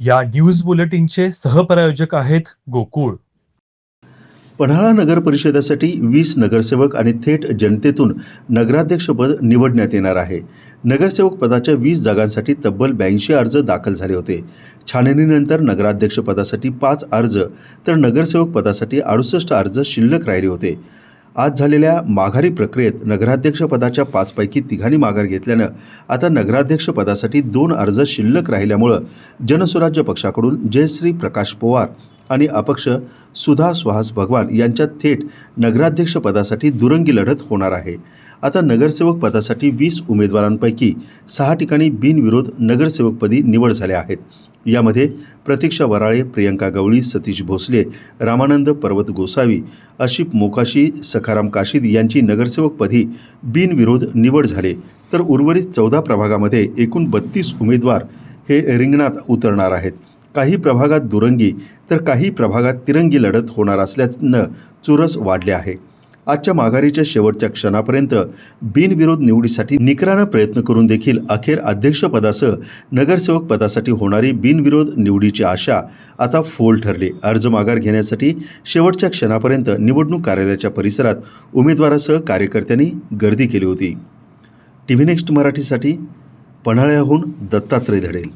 या न्यूज बुलेटिनचे सहप्रायोजक आहेत गोकुळ. पन्हाळा नगर परिषदेसाठी वीस नगरसेवक आणि थेट जनतेतून नगराध्यक्षपद निवडण्यात येणार आहे. नगरसेवक पदाच्या वीस जागांसाठी तब्बल ब्याऐंशी अर्ज दाखल झाले होते. छाननीनंतर नगराध्यक्षपदासाठी पाच अर्ज तर नगरसेवक पदासाठी अडुसष्ट अर्ज शिल्लक राहिले होते. आज झालेल्या माघारी प्रक्रियेत नगराध्यक्षपदाच्या पाचपैकी तिघांनी माघार घेतल्यानं आता नगराध्यक्षपदासाठी दोन अर्ज शिल्लक राहिल्यामुळं जनसुराज्य पक्षाकडून जयश्री प्रकाश पवार आणि अपक्ष सुधा सुहास भगवान यांच्यात थेट नगराध्यक्षपदासाठी दुरंगी लढत होणार आहे. आता नगरसेवक पदासाठी वीस उमेदवारांपैकी सहा ठिकाणी बिनविरोध नगरसेवकपदी निवड झाल्या आहेत. यामध्ये प्रतीक्षा वराळे प्रियंका गवळी सतीश भोसले रामानंद पर्वत गोसावी अशिप मोकाशी सखाराम काशीद यांची नगरसेवकपदी बिनविरोध निवड झाले. तर उर्वरित चौदा प्रभागामध्ये एकूण बत्तीस उमेदवार हे रिंगणात उतरणार आहेत. काही प्रभागात दुरंगी तर काही प्रभागात तिरंगी लढत होणार असल्यानं चुरस वाढले आहे. आजच्या माघारीच्या शेवटच्या क्षणापर्यंत बिनविरोध निवडीसाठी निकरानं प्रयत्न करून देखील अखेर अध्यक्षपदासह नगरसेवक पदासाठी होणारी बिनविरोध निवडीची आशा आता फोल ठरली. अर्ज माघार घेण्यासाठी शेवटच्या क्षणापर्यंत निवडणूक कार्यालयाच्या परिसरात उमेदवारासह कार्यकर्त्यांनी गर्दी केली होती. टी व्ही नेक्स्ट मराठीसाठी पन्हाळ्याहून दत्तात्रय धडेल